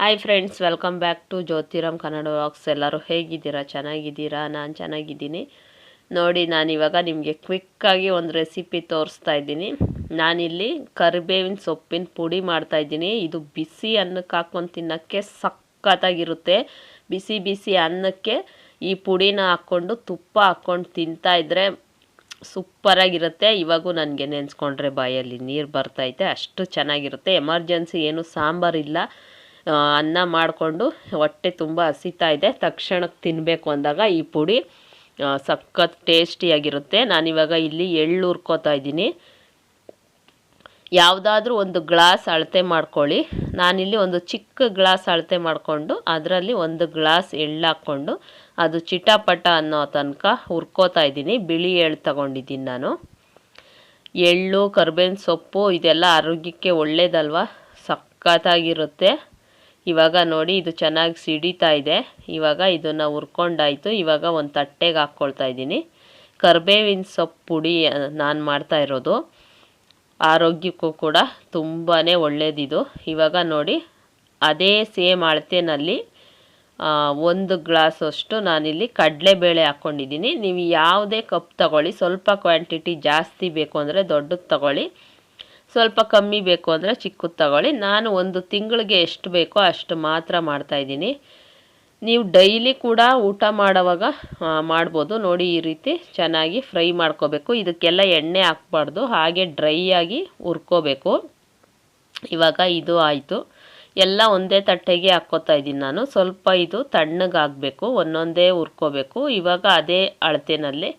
Hi friends welcome back to Jyothiram Kannada vlogs ಎಲ್ಲರೂ ಹೇಗಿದ್ದೀರಾ? ಚೆನ್ನಾಗಿದ್ದೀರಾ? ನಾನು ಚೆನ್ನಾಗಿದ್ದೀನಿ. ನೋಡಿ ನಾನಿವಾಗ ನಿಮಗೆ ಕ್ವಿಕ್ಕಾಗಿ ಒಂದು ರೆಸಿಪಿ ತೋರಿಸ್ತಾ ಇದ್ದೀನಿ. ನಾನಿಲ್ಲಿ ಕರಿಬೇವಿನ ಸೊಪ್ಪಿನ ಪುಡಿ ಮಾಡ್ತಾ ಇದ್ದೀನಿ. ಇದು ಬಿಸಿ ಅನ್ನಕ್ಕೆ ಹಾಕ್ಕೊಂಡು ತಿನ್ನೋಕ್ಕೆ ಸಖತ್ತಾಗಿರುತ್ತೆ. ಬಿಸಿ ಬಿಸಿ ಅನ್ನಕ್ಕೆ ಈ ಪುಡಿನ ಹಾಕ್ಕೊಂಡು ತುಪ್ಪ ಹಾಕ್ಕೊಂಡು ತಿಂತಾ ಇದ್ದರೆ ಸೂಪರಾಗಿರುತ್ತೆ. ಇವಾಗೂ ನನಗೆ ನೆನೆಸ್ಕೊಂಡ್ರೆ ಬಾಯಲ್ಲಿ ನೀರು ಬರ್ತೈತೆ ಅಷ್ಟು ಚೆನ್ನಾಗಿರುತ್ತೆ. ಎಮರ್ಜೆನ್ಸಿ ಏನು ಸಾಂಬಾರಿಲ್ಲ ಅನ್ನ ಮಾಡಿಕೊಂಡು ಹೊಟ್ಟೆ ತುಂಬ ಹಸಿತಾ ಇದೆ. ತಕ್ಷಣಕ್ಕೆ ತಿನ್ನಬೇಕು ಅಂದಾಗ ಈ ಪುಡಿ ಸಖತ್ ಟೇಸ್ಟಿಯಾಗಿರುತ್ತೆ. ನಾನಿವಾಗ ಇಲ್ಲಿ ಎಳ್ಳು ಹುರ್ಕೋತಾ ಇದ್ದೀನಿ. ಯಾವುದಾದ್ರೂ ಒಂದು ಗ್ಲಾಸ್ ಅಳತೆ ಮಾಡ್ಕೊಳ್ಳಿ. ನಾನಿಲ್ಲಿ ಒಂದು ಚಿಕ್ಕ ಗ್ಲಾಸ್ ಅಳತೆ ಮಾಡಿಕೊಂಡು ಅದರಲ್ಲಿ ಒಂದು ಗ್ಲಾಸ್ ಎಳ್ಳು ಹಾಕ್ಕೊಂಡು ಅದು ಚಿಟಪಟ ಅನ್ನೋ ತನಕ ಹುರ್ಕೋತಾ ಇದ್ದೀನಿ. ಬಿಳಿ ಎಳ್ಳು ತಗೊಂಡಿದ್ದೀನಿ ನಾನು. ಎಳ್ಳು, ಕರ್ಬೇವಿನ ಸೊಪ್ಪು ಇದೆಲ್ಲ ಆರೋಗ್ಯಕ್ಕೆ ಒಳ್ಳೇದಲ್ವಾ? ಸಖತ್ತಾಗಿರುತ್ತೆ. ಇವಾಗ ನೋಡಿ ಇದು ಚೆನ್ನಾಗಿ ಸಿಡಿತಾ ಇದೆ. ಇವಾಗ ಇದನ್ನು ಹುರ್ಕೊಂಡಾಯಿತು. ಇವಾಗ ಒಂದು ತಟ್ಟೆಗೆ ಹಾಕ್ಕೊಳ್ತಾ ಇದ್ದೀನಿ. ಕರ್ಬೇವಿನ ಸೊಪ್ಪು ಪುಡಿ ನಾನು ಮಾಡ್ತಾ ಇರೋದು. ಆರೋಗ್ಯಕ್ಕೂ ಕೂಡ ತುಂಬಾ ಒಳ್ಳೆಯದಿದು ಇವಾಗ ನೋಡಿ ಅದೇ ಸೇಮ್ ಅಳತೆನಲ್ಲಿ ಒಂದು ಗ್ಲಾಸಷ್ಟು ನಾನಿಲ್ಲಿ ಕಡಲೆಬೇಳೆ ಹಾಕ್ಕೊಂಡಿದ್ದೀನಿ ನೀವು ಯಾವುದೇ ಕಪ್ ತಗೊಳ್ಳಿ. ಸ್ವಲ್ಪ ಕ್ವಾಂಟಿಟಿ ಜಾಸ್ತಿ ಬೇಕು ಅಂದರೆ ದೊಡ್ಡದು ತಗೊಳ್ಳಿ. ಸ್ವಲ್ಪ ಕಮ್ಮಿ ಬೇಕು ಅಂದರೆ ಚಿಕ್ಕದು ತಗೊಳ್ಳಿ. ನಾನು ಒಂದು ತಿಂಗಳಿಗೆ ಎಷ್ಟು ಬೇಕೋ ಅಷ್ಟು ಮಾತ್ರ ಮಾಡ್ತಾಯಿದ್ದೀನಿ ನೀವು ಡೈಲಿ ಕೂಡ ಊಟ ಮಾಡುವಾಗ ಮಾಡ್ಬೋದು. ನೋಡಿ ಈ ರೀತಿ ಚೆನ್ನಾಗಿ ಫ್ರೈ ಮಾಡ್ಕೋಬೇಕು. ಇದಕ್ಕೆಲ್ಲ ಎಣ್ಣೆ ಹಾಕ್ಬಾರ್ದು. ಹಾಗೆ ಡ್ರೈ ಆಗಿ ಹುರ್ಕೋಬೇಕು. ಇವಾಗ ಇದು ಆಯಿತು. ಎಲ್ಲ ಒಂದೇ ತಟ್ಟೆಗೆ ಹಾಕ್ಕೋತಾ ಇದ್ದೀನಿ ನಾನು. ಸ್ವಲ್ಪ ಇದು ತಣ್ಣಗಾಗಬೇಕು. ಒಂದೊಂದೇ ಹುರ್ಕೋಬೇಕು. ಇವಾಗ ಅದೇ ಅಳತೆನಲ್ಲಿ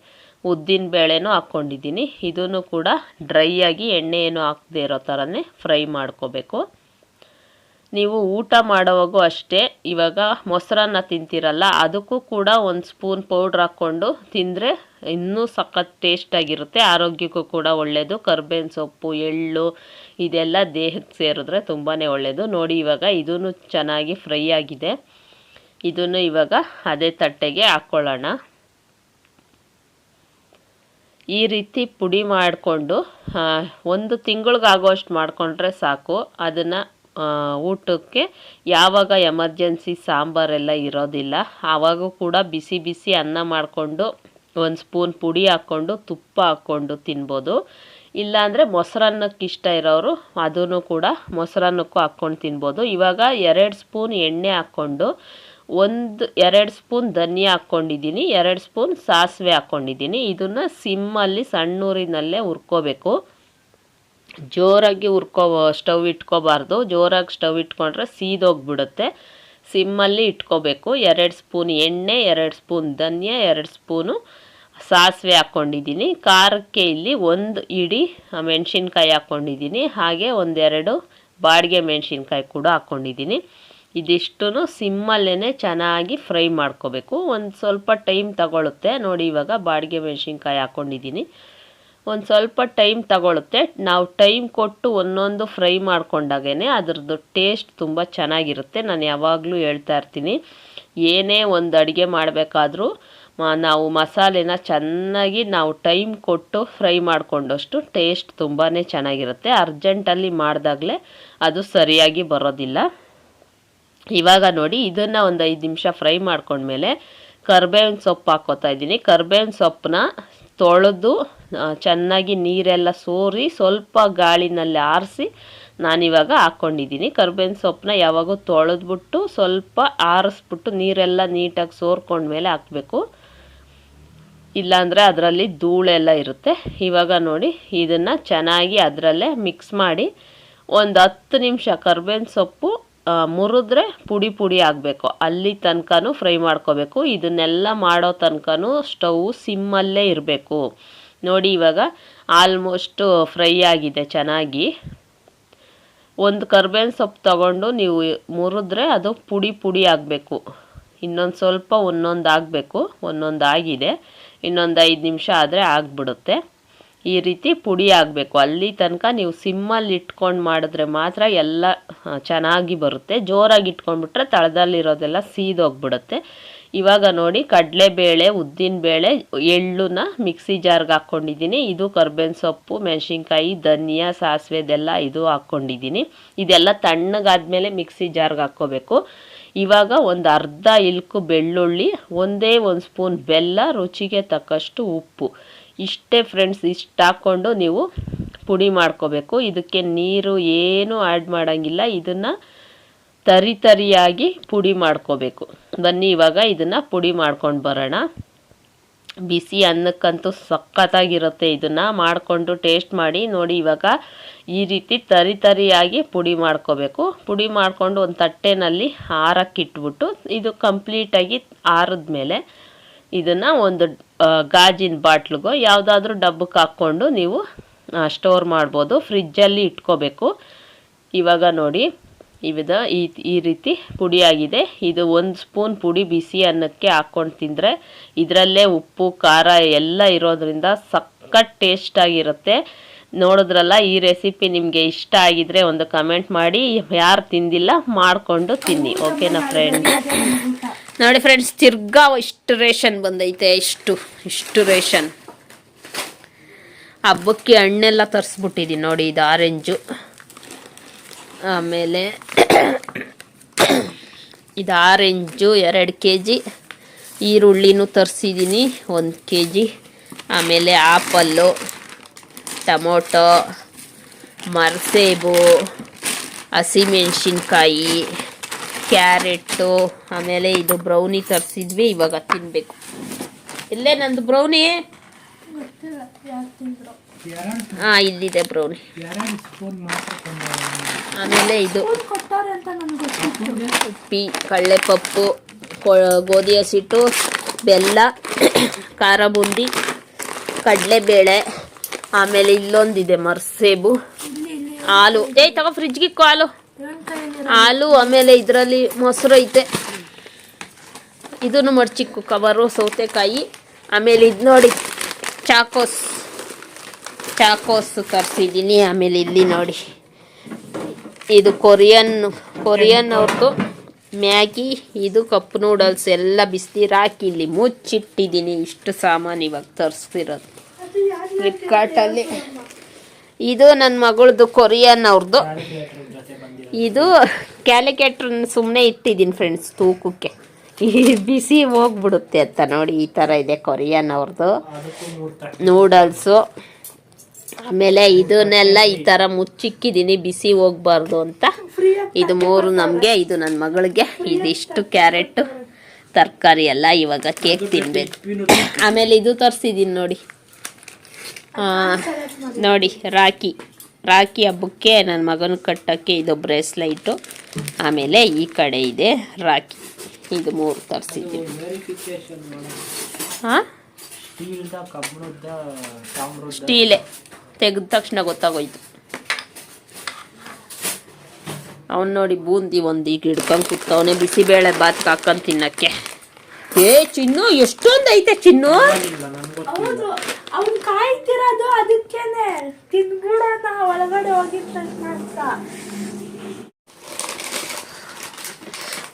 ಉದ್ದಿನ ಬೇಳೆನೂ ಹಾಕ್ಕೊಂಡಿದ್ದೀನಿ. ಇದನ್ನು ಕೂಡ ಡ್ರೈ ಆಗಿ ಎಣ್ಣೆ ಹಾಕದೇ ಇರೋ ಥರನೇ ಫ್ರೈ ಮಾಡ್ಕೋಬೇಕು. ನೀವು ಊಟ ಮಾಡೋವಾಗೂ ಅಷ್ಟೇ, ಇವಾಗ ಮೊಸರನ್ನ ತಿಂತೀರಲ್ಲ, ಅದಕ್ಕೂ ಕೂಡ ಒಂದು ಸ್ಪೂನ್ ಪೌಡ್ರ್ ಹಾಕ್ಕೊಂಡು ತಿಂದರೆ ಇನ್ನೂ ಸಖತ್ ಟೇಸ್ಟಾಗಿರುತ್ತೆ ಆರೋಗ್ಯಕ್ಕೂ ಕೂಡ ಒಳ್ಳೆಯದು ಕರ್ಬೇವಿನ ಸೊಪ್ಪು, ಎಳ್ಳು, ಇದೆಲ್ಲ ದೇಹಕ್ಕೆ ಸೇರಿದ್ರೆ ತುಂಬಾ ಒಳ್ಳೆಯದು ನೋಡಿ, ಇವಾಗ ಇದೂ ಚೆನ್ನಾಗಿ ಫ್ರೈ ಆಗಿದೆ. ಇದನ್ನು ಇವಾಗ ಅದೇ ತಟ್ಟೆಗೆ ಹಾಕ್ಕೊಳ್ಳೋಣ. ಈ ರೀತಿ ಪುಡಿ ಮಾಡಿಕೊಂಡು ಒಂದು ತಿಂಗಳಿಗಾಗೋಷ್ಟು ಮಾಡಿಕೊಂಡ್ರೆ ಸಾಕು. ಅದನ್ನು ಊಟಕ್ಕೆ ಯಾವಾಗ ಎಮರ್ಜೆನ್ಸಿ ಸಾಂಬಾರೆಲ್ಲ ಇರೋದಿಲ್ಲ, ಆವಾಗೂ ಕೂಡ ಬಿಸಿ ಬಿಸಿ ಅನ್ನ ಮಾಡಿಕೊಂಡು, ಒಂದು ಸ್ಪೂನ್ ಪುಡಿ ಹಾಕ್ಕೊಂಡು, ತುಪ್ಪ ಹಾಕ್ಕೊಂಡು ತಿನ್ಬೋದು. ಇಲ್ಲಾಂದರೆ ಮೊಸರನ್ನಕ್ಕೆ ಇಷ್ಟ ಇರೋರು ಅದೂ ಕೂಡ ಮೊಸರನ್ನಕ್ಕೂ ಹಾಕ್ಕೊಂಡು ತಿನ್ಬೋದು. ಇವಾಗ ಎರಡು ಸ್ಪೂನ್ ಎಣ್ಣೆ ಹಾಕ್ಕೊಂಡು ಒಂದು, ಎರಡು ಸ್ಪೂನ್ ಧನಿಯಾ ಹಾಕ್ಕೊಂಡಿದ್ದೀನಿ, ಎರಡು ಸ್ಪೂನ್ ಸಾಸಿವೆ ಹಾಕ್ಕೊಂಡಿದ್ದೀನಿ. ಇದನ್ನು ಸಿಮ್ಮಲ್ಲಿ ಸಣ್ಣೂರಿನಲ್ಲೇ ಹುರ್ಕೋಬೇಕು. ಜೋರಾಗಿ ಹುರ್ಕೋ, ಸ್ಟವ್ ಇಟ್ಕೋಬಾರ್ದು. ಜೋರಾಗಿ ಸ್ಟವ್ ಇಟ್ಕೊಂಡ್ರೆ ಸೀದೋಗ್ಬಿಡುತ್ತೆ. ಸಿಮ್ಮಲ್ಲಿ ಇಟ್ಕೋಬೇಕು. ಎರಡು ಸ್ಪೂನ್ ಎಣ್ಣೆ, ಎರಡು ಸ್ಪೂನ್ ಧನಿಯಾ, ಎರಡು ಸ್ಪೂನು ಸಾಸಿವೆ ಹಾಕ್ಕೊಂಡಿದ್ದೀನಿ. ಖಾರಕ್ಕೆ ಇಲ್ಲಿ ಒಂದು ಇಡಿ ಮೆಣಸಿನ್ಕಾಯಿ ಹಾಕ್ಕೊಂಡಿದ್ದೀನಿ. ಹಾಗೆ ಒಂದೆರಡು ಬಾಡಿಗೆ ಮೆಣಸಿನ್ಕಾಯಿ ಕೂಡ ಹಾಕ್ಕೊಂಡಿದ್ದೀನಿ. ಇದಿಷ್ಟು ಸಿಮ್ಮಲ್ಲೇ ಚೆನ್ನಾಗಿ ಫ್ರೈ ಮಾಡ್ಕೋಬೇಕು. ಒಂದು ಸ್ವಲ್ಪ ಟೈಮ್ ತಗೊಳುತ್ತೆ. ನೋಡಿ, ಇವಾಗ ಬಾಡಿಗೆ ಮೆಣಸಿನ್ಕಾಯಿ ಹಾಕ್ಕೊಂಡಿದ್ದೀನಿ ಒಂದು ಸ್ವಲ್ಪ ಟೈಮ್ ತಗೊಳುತ್ತೆ. ನಾವು ಟೈಮ್ ಕೊಟ್ಟು ಒಂದೊಂದು ಫ್ರೈ ಮಾಡ್ಕೊಂಡಾಗೇ ಅದರದ್ದು ಟೇಸ್ಟ್ ತುಂಬ ಚೆನ್ನಾಗಿರುತ್ತೆ. ನಾನು ಯಾವಾಗಲೂ ಹೇಳ್ತಾ ಇರ್ತೀನಿ. ಏನೇ ಒಂದು ಅಡುಗೆ ಮಾಡಬೇಕಾದ್ರೂ ನಾವು ಮಸಾಲೆನ ಚೆನ್ನಾಗಿ ನಾವು ಟೈಮ್ ಕೊಟ್ಟು ಫ್ರೈ ಮಾಡಿಕೊಂಡಷ್ಟು ಟೇಸ್ಟ್ ತುಂಬಾ ಚೆನ್ನಾಗಿರುತ್ತೆ. ಅರ್ಜೆಂಟಲ್ಲಿ ಮಾಡಿದಾಗಲೇ ಅದು ಸರಿಯಾಗಿ ಬರೋದಿಲ್ಲ. ಇವಾಗ ನೋಡಿ, ಇದನ್ನು ಒಂದು ಐದು ನಿಮಿಷ ಫ್ರೈ ಮಾಡ್ಕೊಂಡ್ಮೇಲೆ ಕರ್ಬೇವಿನ ಸೊಪ್ಪು ಹಾಕೋತಾ ಇದ್ದೀನಿ. ಕರ್ಬೇವಿನ ಸೊಪ್ಪನ್ನ ತೊಳೆದು ಚೆನ್ನಾಗಿ ನೀರೆಲ್ಲ ಸೋರಿ ಸ್ವಲ್ಪ ಗಾಳಿನಲ್ಲಿ ಆರಿಸಿ ನಾನಿವಾಗ ಹಾಕ್ಕೊಂಡಿದ್ದೀನಿ ಕರ್ಬೇವಿನ ಸೊಪ್ಪನ್ನ ಯಾವಾಗೂ ತೊಳೆದ್ಬಿಟ್ಟು ಸ್ವಲ್ಪ ಆರಿಸ್ಬಿಟ್ಟು ನೀರೆಲ್ಲ ನೀಟಾಗಿ ಸೋರ್ಕೊಂಡ್ಮೇಲೆ ಹಾಕಬೇಕು. ಇಲ್ಲಾಂದರೆ ಅದರಲ್ಲಿ ಧೂಳೆಲ್ಲ ಇರುತ್ತೆ. ಇವಾಗ ನೋಡಿ, ಇದನ್ನು ಚೆನ್ನಾಗಿ ಅದರಲ್ಲೇ ಮಿಕ್ಸ್ ಮಾಡಿ ಒಂದು ಹತ್ತು ನಿಮಿಷ ಕರ್ಬೇವಿನ ಸೊಪ್ಪು ಮುರಿದ್ರೆ ಪುಡಿ ಪುಡಿ ಆಗಬೇಕು. ಅಲ್ಲಿ ತನಕನೂ ಫ್ರೈ ಮಾಡ್ಕೋಬೇಕು. ಇದನ್ನೆಲ್ಲ ಮಾಡೋ ತನಕನೂ ಸ್ಟವ್ ಸಿಮ್ಮಲ್ಲೇ ಇರಬೇಕು. ನೋಡಿ ಇವಾಗ ಆಲ್ಮೋಸ್ಟು ಫ್ರೈ ಆಗಿದೆ ಚೆನ್ನಾಗಿ. ಒಂದು ಕರ್ಬೇವಿನ ಸೊಪ್ಪು ತಗೊಂಡು ನೀವು ಮುರಿದ್ರೆ ಅದು ಪುಡಿ ಪುಡಿ ಆಗಬೇಕು. ಇನ್ನೊಂದು ಸ್ವಲ್ಪ ಒಂದೊಂದು ಆಗಬೇಕು. ಒಂದೊಂದು ಆಗಿದೆ ಇನ್ನೊಂದು ಐದು ನಿಮಿಷ ಆದರೆ ಆಗಿಬಿಡುತ್ತೆ. ಈ ರೀತಿ ಪುಡಿ ಆಗಬೇಕು. ಅಲ್ಲಿ ತನಕ ನೀವು ಸಿಮ್ಮಲ್ಲಿ ಇಟ್ಕೊಂಡು ಮಾಡಿದ್ರೆ ಮಾತ್ರ ಎಲ್ಲ ಚೆನ್ನಾಗಿ ಬರುತ್ತೆ. ಜೋರಾಗಿ ಇಟ್ಕೊಂಡ್ಬಿಟ್ರೆ ತಳದಲ್ಲಿರೋದೆಲ್ಲ ಸೀದೋಗ್ಬಿಡುತ್ತೆ. ಇವಾಗ ನೋಡಿ ಕಡಲೆಬೇಳೆ, ಉದ್ದಿನಬೇಳೆ ಎಳ್ಳನ್ನ ಮಿಕ್ಸಿ ಜಾರ್ಗೆ ಹಾಕ್ಕೊಂಡಿದ್ದೀನಿ. ಇದು ಕರ್ಬೇವಿನ ಸೊಪ್ಪು, ಮೆಣಸಿನ್ಕಾಯಿ, ಧನಿಯಾ, ಸಾಸಿವೆ ಇದೆಲ್ಲ ಇದು ಹಾಕ್ಕೊಂಡಿದ್ದೀನಿ. ಇದೆಲ್ಲ ತಣ್ಣಗಾದ್ಮೇಲೆ ಮಿಕ್ಸಿ ಜಾರ್ಗೆ ಹಾಕ್ಕೋಬೇಕು. ಇವಾಗ ಒಂದು ಅರ್ಧ ಇಲ್ಕು ಬೆಳ್ಳುಳ್ಳಿ, ಒಂದೇ ಒಂದು ಸ್ಪೂನ್ ಬೆಲ್ಲ, ರುಚಿಗೆ ತಕ್ಕಷ್ಟು ಉಪ್ಪು. ಇಷ್ಟೇ ಫ್ರೆಂಡ್ಸ್ ಇಷ್ಟು ಹಾಕ್ಕೊಂಡು ನೀವು ಪುಡಿ ಮಾಡ್ಕೋಬೇಕು. ಇದಕ್ಕೆ ನೀರು ಏನು ಆ್ಯಡ್ ಮಾಡೋಂಗಿಲ್ಲ. ಇದನ್ನು ತರಿ ತರಿಯಾಗಿ ಪುಡಿ ಮಾಡ್ಕೋಬೇಕು. ಬನ್ನಿ, ಇವಾಗ ಇದನ್ನು ಪುಡಿ ಮಾಡ್ಕೊಂಡು ಬರೋಣ. ಬಿಸಿ ಅನ್ನಕ್ಕಂತೂ ಸಖತ್ತಾಗಿರುತ್ತೆ ಇದನ್ನು. ಮಾಡಿಕೊಂಡು ಟೇಸ್ಟ್ ಮಾಡಿ, ನೋಡಿ ಇವಾಗ ಈ ರೀತಿ ತರಿ ತರಿಯಾಗಿ ಪುಡಿ ಮಾಡ್ಕೋಬೇಕು. ಪುಡಿ ಮಾಡಿಕೊಂಡು ಒಂದು ತಟ್ಟೆನಲ್ಲಿ ಹಾರಕ್ಕಿಟ್ಬಿಟ್ಟು, ಇದು ಕಂಪ್ಲೀಟಾಗಿ ಆರಿದ್ಮೇಲೆ ಇದನ್ನು ಒಂದು ಗಾಜಿನ ಬಾಟ್ಲಿಗೋ ಯಾವುದಾದ್ರೂ ಡಬ್ಬಕ್ಕೆ ಹಾಕ್ಕೊಂಡು ನೀವು ಸ್ಟೋರ್ ಮಾಡ್ಬೋದು. ಫ್ರಿಜ್ಜಲ್ಲಿ ಇಟ್ಕೋಬೇಕು. ಇವಾಗ ನೋಡಿ, ಇವಿದ ಈ ಈ ರೀತಿ ಪುಡಿಯಾಗಿದೆ ಇದು ಒಂದು ಸ್ಪೂನ್ ಪುಡಿ ಬಿಸಿ ಅನ್ನಕ್ಕೆ ಹಾಕ್ಕೊಂಡು ತಿಂದರೆ ಇದರಲ್ಲೇ ಉಪ್ಪು, ಖಾರ ಎಲ್ಲ ಇರೋದ್ರಿಂದ ಸಖತ್ ಟೇಸ್ಟಾಗಿರುತ್ತೆ ನೋಡಿದ್ರಲ್ಲ, ಈ ರೆಸಿಪಿ ನಿಮಗೆ ಇಷ್ಟ ಆಗಿದ್ರೆ ಒಂದು ಕಮೆಂಟ್ ಮಾಡಿ. ಯಾರು ತಿಂದಿಲ್ಲ, ಮಾಡಿಕೊಂಡು ತಿನ್ನಿ. ಓಕೆನಾ ಫ್ರೆಂಡ್ ನೋಡಿ ಫ್ರೆಂಡ್ಸ್ ತಿರ್ಗಾ ಇಷ್ಟು ರೇಷನ್ ಬಂದೈತೆ, ಇಷ್ಟು ಇಷ್ಟು ರೇಷನ್. ಹಬ್ಬಕ್ಕೆ ಹಣ್ಣೆಲ್ಲ ತರಿಸ್ಬಿಟ್ಟಿದ್ದೀನಿ ನೋಡಿ, ಇದು ಆರೆಂಜು. ಆಮೇಲೆ ಇದು ಆರೆಂಜು ಎರಡು ಕೆ ಜಿ ಈರುಳ್ಳಿನೂ ತರಿಸಿದ್ದೀನಿ ಒಂದು ಕೆ ಜಿ ಆಮೇಲೆ ಆಪಲ್ಲು, ಟೊಮೊಟೊ, ಮರಸೇಬು, ಹಸಿಮೆಣ್ಸಿನ್ಕಾಯಿ. ಕ್ಯಾರೆಟು ಆಮೇಲೆ ಇದು ಬ್ರೌನಿ ತರಿಸಿದ್ವಿ ಇವಾಗ ತಿನ್ನಬೇಕು ಇಲ್ಲೇ ನಂದು ಬ್ರೌನಿ ಹಾಂ ಇಲ್ಲಿದೆ ಬ್ರೌನಿ. ಆಮೇಲೆ ಇದು ಉಪ್ಪಿ ಕಡಲೆಪಪ್ಪು ಕೊ- ಗೋಧಿ ಹಸಿಟ್ಟು ಬೆಲ್ಲ ಖಾರ ಬುಂದಿ ಕಡಲೆಬೇಳೆ ಆಮೇಲೆ ಇಲ್ಲೊಂದಿದೆ ಮರ್ಸೇಬು. ಹಾಲು. ಏಯ್ ತಗೋ ಫ್ರಿಜ್ಗೆ ಇಕ್ಕೋ ಹಾಲು. ಹಾಲು ಆಮೇಲೆ ಇದರಲ್ಲಿ ಮೊಸರು ಐತೆ. ಇದನ್ನು ಮಡ್ಚಿಕ್ಕು ಕವರು ಸೌತೆಕಾಯಿ, ಆಮೇಲೆ ಇದು ನೋಡಿ, ಚಾಕೋಸ್ ಚಾಕೋಸ್ ತರಿಸಿದ್ದೀನಿ ಆಮೇಲೆ ಇಲ್ಲಿ ನೋಡಿ. ಇದು ಕೊರಿಯನ್ ಕೊರಿಯನ್ ಅವ್ರದ್ದು ಮ್ಯಾಗಿ, ಇದು ಕಪ್ ನೂಡಲ್ಸ್ ಎಲ್ಲ ಬಿಸಿನೀರು ಹಾಕಿ ಇಲ್ಲಿ ಮುಚ್ಚಿಟ್ಟಿದ್ದೀನಿ ಇಷ್ಟು ಸಾಮಾನು ಇವಾಗ ತರಿಸ್ತಿರೋದು. ಫ್ಲಿಪ್ಕಾರ್ಟಲ್ಲಿ ಇದು ನನ್ನ ಮಗಳದು ಕೊರಿಯನ್ ಅವ್ರದ್ದು ಇದು ಕ್ಯಾಲಿಕೇಟ್ರ್ ಸುಮ್ಮನೆ ಇಟ್ಟಿದ್ದೀನಿ ಫ್ರೆಂಡ್ಸ್ ತೂಕಕ್ಕೆ. ಈ ಬಿಸಿ ಹೋಗ್ಬಿಡುತ್ತೆ ಅಂತ ನೋಡಿ ಈ ಥರ ಇದೆ ಕೊರಿಯನ್ ಅವ್ರದ್ದು ನೂಡಲ್ಸು ಆಮೇಲೆ ಇದನ್ನೆಲ್ಲ ಈ ಥರ ಮುಚ್ಚಿಕ್ಕಿದ್ದೀನಿ ಬಿಸಿ ಹೋಗ್ಬಾರ್ದು ಅಂತ. ಇದು ಮೂರು ನಮಗೆ ಇದು ನನ್ನ ಮಗಳಿಗೆ. ಇದಿಷ್ಟು ಕ್ಯಾರೆಟು ತರಕಾರಿ ಎಲ್ಲ ಇವಾಗ ಕೇಕ್ ತಿನ್ಬೇಕು. ಆಮೇಲೆ ಇದು ತರಿಸಿದ್ದೀನಿ ನೋಡಿ. ನೋಡಿ ರಾಖಿ. ರಾಖಿ ಹಬ್ಬಕ್ಕೆ ನನ್ನ ಮಗನ ಕಟ್ಟೋಕ್ಕೆ ಇದು ಬ್ರೇಸ್ಲೈಟು ಆಮೇಲೆ ಈ ಕಡೆ ಇದೆ ರಾಖಿ. ಇದು ಮೂರು ತರಿಸಿದ್ದೀವಿ ಹಾಂ? ಸ್ಟೀಲೆ. ತೆಗೆದ ತಕ್ಷಣ ಗೊತ್ತಾಗೋಯ್ತು. ಅವನು ನೋಡಿ ಬೂಂದಿ ಒಂದು ಈಗ ಹಿಡ್ಕೊಂಡು ಕೂತವನೇ ಬಿಸಿಬೇಳೆ ಬಾತ್ ಹಾಕೊಂಡು ತಿನ್ನಕ್ಕೆ. ಏ ಚಿನ್ನು ಎಷ್ಟೊಂದು ಐತೆ ಚಿನ್ನು ಇಲ್ಲ ನನ್ಗೆ ಗೊತ್ತಿಲ್ಲ ಹೌದು ಅವ್ನ್ ಕಾಯ್ತಿರೋದು ಅದಕ್ಕೇನೆ. ತಿನ್ಬಿಡೋಣ ಒಳಗಡೆ ಹೋಗಿದ ತಕ್ಷಣ ಅಂತ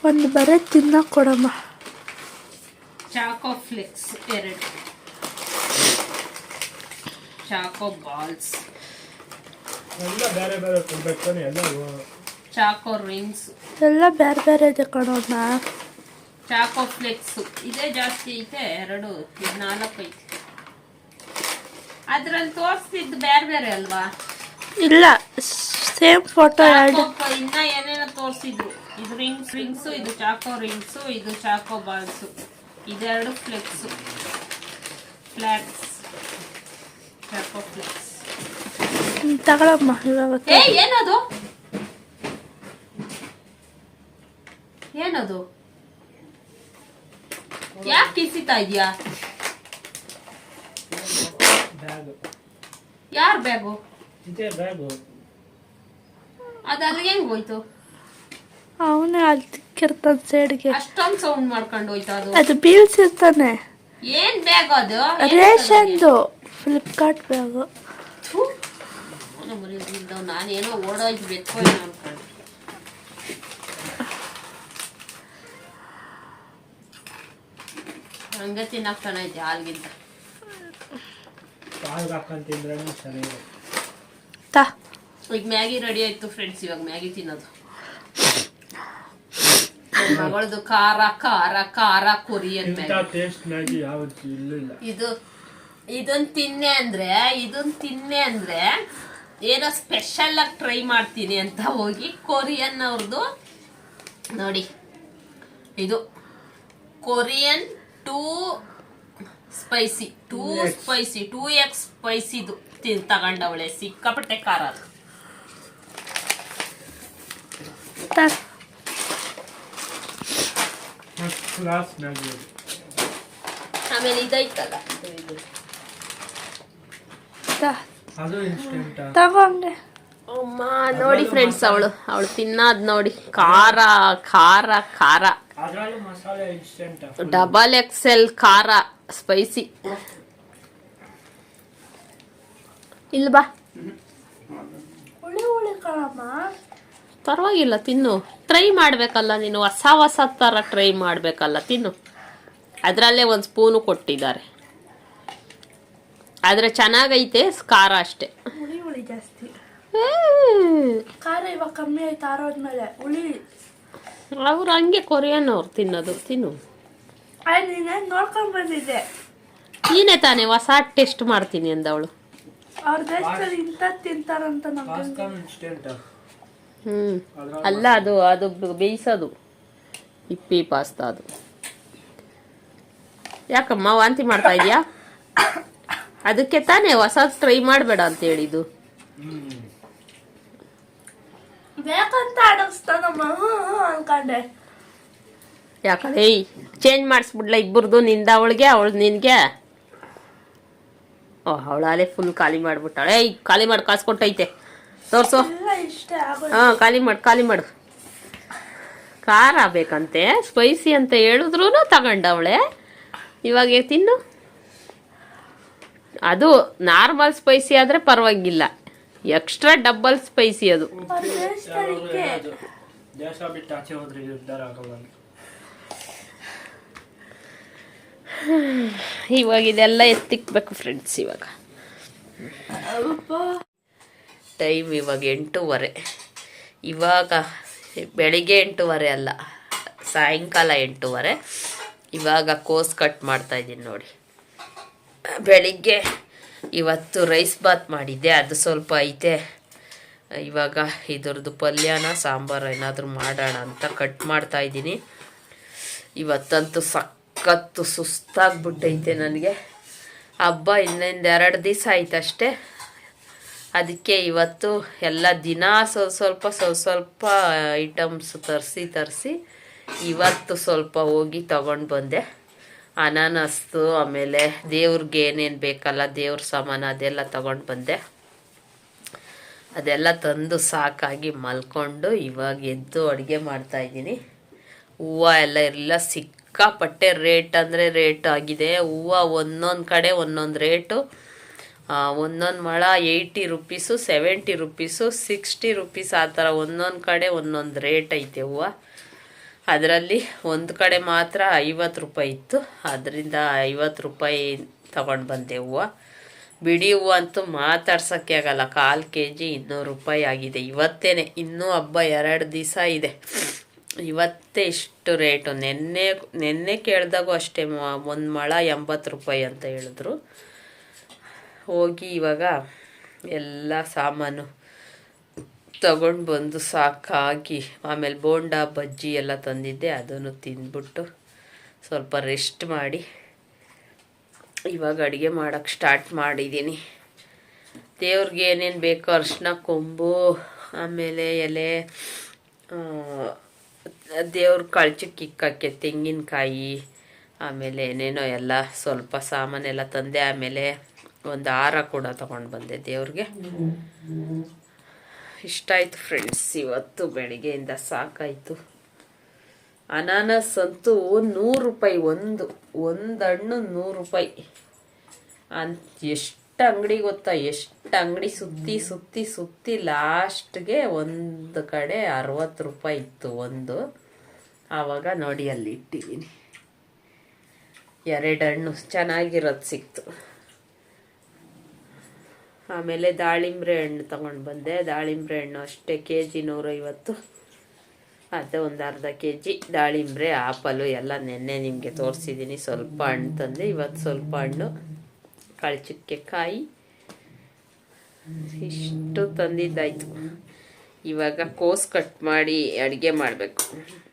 ಒಂದು ಬರ ತಿನ್ನ ಕೊಡಮ್ಮ. ಚಾಕೋ ಫ್ಲೆಕ್ಸ್ ಎರಡು. ಚಾಕೋ ಬಾಲ್ಸ್ ಎಲ್ಲ ಬೇರೆ ಬೇರೆ ಕೊಡ್ಬೇಕು ಎಲ್ಲ ಚಾಕೋ ರಿಂಗ್ಸ್ ಎಲ್ಲ ಬೇರೆ ಬೇರೆ ಇದೆ ಕಣೋಣ ಚಾಕೋ ಫ್ಲೆಕ್ಸ್ ಇದೇ ಜಾಸ್ತಿ ಐತೆ ಎರಡು ನಾಲ್ಕು ಐತೆ. ಅದ್ರಲ್ಲಿ ತೋರಿಸ್ತಿದ್ದು ಬೇರೆ ಬೇರೆ ಅಲ್ವಾ? ಇಲ್ಲ ಸೇಮ್ ಫೋಟೋ ಎರಡು. ಇನ್ನ ಏನೇನೋ ತೋರಿಸಿದ್ರು. ಇದು ರಿಂಗ್ಸ್ ರಿಂಗ್ಸು ಇದು ಚಾಕೋ ರಿಂಗ್ಸು ಇದು ಚಾಕೋ ಬಾಲ್ಸು ಇದೆರಡು ಫ್ಲೆಕ್ಸು ಫ್ಲಾಕ್ಸ್ ಚಾಕೋ ಫ್ಲೆಕ್ಸ್ ತಗೊಳಮ್ಮ ಇವಾಗ ಏನದು? ಏನದು? ಯಾಕೆ ಕಿಸಿತಾ ಇದೆಯಾ? ಯಾರ್ ಬ್ಯಾಗು? ಇದೇ ಬ್ಯಾಗು. ಅದು ಅಲ್ಲಿಗೆ ಹೆಂಗ್ ಹೋಯ್ತು? ಅವನೇ ಅಲ್ಲಿ ತಿಕ್ಕಿರ್ತಾನೆ ಸೈಡ್ಗೆ. ಅಷ್ಟೊಂದು ಸೌಂಡ್ ಮಾಡ್ಕೊಂಡು ಹೋಯ್ತು ಅದು. ಅದು ಬೀಳ್ಸಿರ್ತಾನೆ ಏನ್ ಬ್ಯಾಗ್ ಅದು? ರೇಷನ್ದು. Flipkart bag. ನಾನೇನೋ ಓಡೋಯ್ತು ಏನೋ ಅನ್ಕೊಂಡು. ಹಂಗೆ ತಿನ್ನಕ್ ಚೆನ್ನಾಗೈತೆ ಹಾಲ್ಗಿಂತ. ಪಾಲ್ಗೆ ಹಾಕೊಂಡು ತಿಂದ್ರೆ ಚೆನ್ನಾಗಿದೆ ತಾ. ಈಗ ಮ್ಯಾಗಿ ರೆಡಿ ಆಯ್ತು ಫ್ರೆಂಡ್ಸ್ ಇವಾಗ ಮ್ಯಾಗಿ ತಿನ್ನೋದು. ನನ್ ಮಗಳದು ಖಾರ ಖಾರ ಖಾರ ಕೊರಿಯನ್ ಇಂಥ ಟೇಸ್ಟ್ ಮ್ಯಾಗಿ ಯಾವತ್ತೂ ಇಲ್ಲೂ ಇಲ್ಲ. ಇದು ಇದನ್ ತಿನ್ನೆ ಅಂದ್ರೆ ಇದನ್ ತಿನ್ನೆ ಅಂದ್ರೆ ಏನೋ ಸ್ಪೆಷಲ್ ಆಗಿ ಟ್ರೈ ಮಾಡ್ತೀನಿ ಅಂತ ಹೋಗಿ ಕೊರಿಯನ್ ಅವ್ರದ್ದು ನೋಡಿ ಇದು Korean too spicy too spicy too X ಸ್ಪೈಸಿದು ತಿನ್ ತಗೊಂಡವಳೆ. ಸಿಕ್ಕಾಪಟ್ಟೆ ಖಾರ ಅದು. ಆಮೇಲೆ ಇದೈತಲ್ಲ ತಗೊಂಡೆ ಅಮ್ಮ ನೋಡಿ ಫ್ರೆಂಡ್ಸ್ ಅವಳು. ಅವಳು ತಿನ್ನೋದ್ ನೋಡಿ. ಖಾರ ಖಾರ ಖಾರ. ಡಬಲ್ ಎಕ್ಸ್ ಎಲ್ ಖಾರ. ಸ್ಪೈಸಿ ಇಲ್ಲ ಬಾ. ಪರವಾಗಿಲ್ಲ ತಿನ್ನು. ಟ್ರೈ ಮಾಡಬೇಕಲ್ಲ ನೀನು. ಹೊಸ ಹೊಸ ಥರ ಟ್ರೈ ಮಾಡಬೇಕಲ್ಲ ತಿನ್ನು. ಅದರಲ್ಲೇ ಒಂದು ಸ್ಪೂನು ಕೊಟ್ಟಿದ್ದಾರೆ. ಆದರೆ ಚೆನ್ನಾಗೈತೆ ಖಾರ ಅಷ್ಟೇ. ಜಾಸ್ತಿ. ಖಾರ ಇವಾಗ ಕಮ್ಮಿ ಆಯ್ತು ಆರೋದ್ಮೇಲೆ ಹುಳಿ. ಅವ್ರು ಹಂಗೆ ಕೊರಿಯನ್ ಅವ್ರು ತಿನ್ನೋದು ತಿನ್ನು. ನೋಡ್ಕೊಂಡ್ ಬಂದಿದ್ದೆ? ನೀನೇ ತಾನೇ ಹೊಸ ಟೆಸ್ಟ್ ಮಾಡ್ತೀನಿ ಅಂದವಳು. ಅವ್ರ ದೇಶದಲ್ಲಿ ಇಂಥದ್ದು ತಿಂತಾರಂತ ನಮ್ಗೆ ಪಾಸ್ತಾ ಇನ್ಸ್ಟೆಂಟ್ ಹ್ಞೂ ಅಲ್ಲ ಅದು ಅದು ಬೇಯಿಸೋದು. ಇಪ್ಪಿ ಪಾಸ್ತಾ ಅದು. ಯಾಕಮ್ಮ ವಾಂತಿ ಮಾಡ್ತಾ ಇದೆಯಾ? ಅದಕ್ಕೆ ತಾನೇ ಹೊಸದು ಟ್ರೈ ಮಾಡಬೇಡ ಅಂತ ಹೇಳಿದ್ದು. ಹ್ಮ್. ಬೇಕಂತ ಅಡಗಿಸ್ತಾನಮ್ಮ ಹ್ಞೂ ಹ್ಞೂ ಅನ್ಕೊಂಡೆ. ಯಾಕಂದ್ರೆ ಏಯ್ ಚೇಂಜ್ ಮಾಡಿಸ್ಬಿಡ್ಲ ಇಬ್ಬರದು ನಿಂದ ಅವಳಿಗೆ ಅವಳು ನಿನಗೆ. ಓ ಅವಳಾಲೆ ಫುಲ್ ಖಾಲಿ ಮಾಡಿಬಿಟ್ಟಾಳೆ. ಏಯ್ ಖಾಲಿ ಮಾಡಿ ಕಾಸು ಕೊಟ್ಟೈತೆ ತೋರ್ಸು. ಇಲ್ಲ ಇಷ್ಟೇ ಆಗೋದು ಹಾಂ ಖಾಲಿ ಮಾಡಿ ಖಾಲಿ ಮಾಡು. ಖಾರ ಬೇಕಂತೆ ಸ್ಪೈಸಿ ಅಂತ ಹೇಳಿದ್ರು ತಗೊಂಡವಳೆ ಇವಾಗ ತಿನ್ನು. ಅದು ನಾರ್ಮಲ್ ಸ್ಪೈಸಿ ಆದರೆ ಪರವಾಗಿಲ್ಲ. ಎಕ್ಸ್ಟ್ರಾ ಡಬಲ್ ಸ್ಪೈಸಿ ಅದು ಅವ್ರ ದೇಶದಲ್ಲಿ ಯಾವಾಗ್ಲೂ ಹಿಂಗೆ. ಹೇಳೋದು, ದೇಶ ಬಿಟ್ಟು ಆಚೆ ಹೋದ್ರೆ ನಿರ್ಧಾರ ಆಗಲ್ಲ ಅಂತ. ಇವಾಗ ಇದೆಲ್ಲ ಎತ್ತಿಕ್ಬೇಕು ಫ್ರೆಂಡ್ಸ್ ಇವಾಗ. ಟೈಮ್ ಇವಾಗ ಎಂಟೂವರೆ. ಇವಾಗ ಬೆಳಿಗ್ಗೆ ಎಂಟೂವರೆ ಅಲ್ಲ ಸಾಯಂಕಾಲ ಎಂಟೂವರೆ. ಇವಾಗ ಕೋಸ್ ಕಟ್ ಮಾಡ್ತಾ ಇದ್ದೀನಿ ನೋಡಿ. ಬೆಳಿಗ್ಗೆ ಇವತ್ತು ರೈಸ್ ಬಾತ್ ಮಾಡಿದ್ದೆ ಅದು ಸ್ವಲ್ಪ ಐತೆ. ಇವಾಗ ಇದ್ರದ್ದು ಪಲ್ಯನ ಸಾಂಬಾರು ಏನಾದರೂ ಮಾಡೋಣ ಅಂತ ಕಟ್ ಮಾಡ್ತಾ ಇವತ್ತಂತೂ ಇವತ್ತಂತೂ ಸಖತ್ತು ಸುಸ್ತಾಗ್ಬಿಟ್ಟೈತೆ ನನಗೆ. ಹಬ್ಬ ಇನ್ನೊಂದು ಎರಡು ದಿವಸ ಆಯ್ತಷ್ಟೇ. ಅದಕ್ಕೆ ಇವತ್ತು ಎಲ್ಲ ದಿನ ಸ್ವಲ್ಪ ಸ್ವಲ್ಪ ಸ್ವಲ್ಪ ಸ್ವಲ್ಪ ಐಟಮ್ಸ್ ತರಿಸಿ ತರಿಸಿ ಇವತ್ತು ಸ್ವಲ್ಪ ಹೋಗಿ ತಗೊಂಡು ಬಂದೆ. ಅನಾನಸ್ತು ಆಮೇಲೆ ದೇವ್ರಿಗೆ ಏನೇನು ಬೇಕಲ್ಲ, ದೇವ್ರ ಸಾಮಾನು ಅದೆಲ್ಲ ತಗೊಂಡು ಬಂದೆ. ಅದೆಲ್ಲ ತಂದು ಸಾಕಾಗಿ ಮಲ್ಕೊಂಡು ಇವಾಗ ಎದ್ದು ಅಡುಗೆ ಮಾಡ್ತಾಯಿದ್ದೀನಿ ಹೂವು ಎಲ್ಲ ಎಲ್ಲ ಸಿಕ್ಕಾಪಟ್ಟೆ ರೇಟ್ ಅಂದರೆ ರೇಟ್ ಆಗಿದೆ. ಹೂವು ಒಂದೊಂದು ಕಡೆ ಒಂದೊಂದು ರೇಟು. ಒಂದೊಂದು ಮೊಳ eighty rupees, seventy rupees, sixty rupees ಆ ಥರ ಒಂದೊಂದು ಕಡೆ ಒಂದೊಂದು ರೇಟ್ ಐತೆ ಹೂವು. ಅದರಲ್ಲಿ ಒಂದು ಕಡೆ ಮಾತ್ರ ಐವತ್ತು ರೂಪಾಯಿ ಇತ್ತು. ಅದರಿಂದ ಐವತ್ತು ರೂಪಾಯಿ ತಗೊಂಡು ಬಂದೆ ಹೂವು. ಬಿಡಿ ಹೂವು ಅಂತೂ ಮಾತಾಡ್ಸೋಕ್ಕೆ ಆಗಲ್ಲ. ಕಾಲು ಕೆ ಜಿ ಇನ್ನೂರು ರೂಪಾಯಿ ಆಗಿದೆ. ಇವತ್ತೇನೆ ಇನ್ನೂ ಹಬ್ಬ ಎರಡು ದಿವಸ ಇದೆ. ಇವತ್ತೇ ಇಷ್ಟು ರೇಟು. ನೆನ್ನೆ ನೆನ್ನೆ ಕೇಳಿದಾಗೂ ಅಷ್ಟೇ ಒಂದು ಮೊಳ ಎಂಬತ್ತು ರೂಪಾಯಿ ಅಂತ ಹೇಳಿದ್ರು. ಹೋಗಿ ಇವಾಗ ಎಲ್ಲ ಸಾಮಾನು ತಗೊಂಡು ಬಂದು ಸಾಕಾಗಿ, ಆಮೇಲೆ ಬೋಂಡ, ಬಜ್ಜಿ ಎಲ್ಲ ತಂದಿದ್ದೆ, ಅದನ್ನು ತಿಂದ್ಬಿಟ್ಟು ಸ್ವಲ್ಪ ರೆಸ್ಟ್ ಮಾಡಿ ಇವಾಗ ಅಡುಗೆ ಮಾಡೋಕ್ಕೆ ಸ್ಟಾರ್ಟ್ ಮಾಡಿದ್ದೀನಿ ದೇವ್ರಿಗೆ ಏನೇನು ಬೇಕೋ ಅರ್ಶಿನ, ಕೊಂಬು, ಆಮೇಲೆ ಎಲೆ ದೇವ್ರ ಕಳ್ಚಕ್ಕೆ ಇಕ್ಕಕ್ಕೆ ತೆಂಗಿನಕಾಯಿ, ಆಮೇಲೆ ಏನೇನೋ ಎಲ್ಲ ಸ್ವಲ್ಪ ಸಾಮಾನೆಲ್ಲ ತಂದೆ, ಆಮೇಲೆ ಒಂದು ಹಾರ ಕೂಡ ತಗೊಂಡು ಬಂದೆ ದೇವ್ರಿಗೆ. ಇಷ್ಟ ಆಯ್ತು ಫ್ರೆಂಡ್ಸ್ ಇವತ್ತು ಬೆಳಿಗ್ಗೆಯಿಂದ ಸಾಕಾಯಿತು. ಅನಾನಸ್ ಅಂತೂ ನೂರು ರೂಪಾಯಿ, ಒಂದು ಒಂದು ಹಣ್ಣು ನೂರು ರೂಪಾಯಿ. ಅಂತ ಎಷ್ಟು ಅಂಗಡಿ ಗೊತ್ತಾ? ಎಷ್ಟು ಅಂಗಡಿ ಸುತ್ತಿ ಸುತ್ತಿ ಸುತ್ತಿ ಲಾಸ್ಟ್ಗೆ ಒಂದು ಕಡೆ ಅರವತ್ತು ರೂಪಾಯಿ ಇತ್ತು ಒಂದು. ಆವಾಗ ನೋಡಿ ಅಲ್ಲಿ ಇಟ್ಟಿದ್ದೀನಿ ಎರಡು ಹಣ್ಣು ಚೆನ್ನಾಗಿರೋದು ಸಿಕ್ತು. ಆಮೇಲೆ ದಾಳಿಂಬ್ರೆ ಹಣ್ಣು ತಗೊಂಡು ಬಂದೆ. ದಾಳಿಂಬ್ರೆ ಹಣ್ಣು ಅಷ್ಟೇ ಕೆ ಜಿ ನೂರೈವತ್ತು. ಅದೇ ಒಂದು ಅರ್ಧ ಕೆ ಜಿ ದಾಳಿಂಬ್ರೆ, ಆಪಲು ಎಲ್ಲ ನೆನ್ನೆ ನಿಮಗೆ ತೋರಿಸಿದ್ದೀನಿ ಸ್ವಲ್ಪ ಹಣ್ಣು ತಂದೆ ಇವತ್ತು ಸ್ವಲ್ಪ ಹಣ್ಣು. ಕಳ್ಚಿಕ್ಕೆ ಕಾಯಿ ಇಷ್ಟು ತಂದಿದ್ದಾಯಿತು. ಇವಾಗ ಕೋಸ್ ಕಟ್ ಮಾಡಿ ಅಡುಗೆ ಮಾಡಬೇಕು.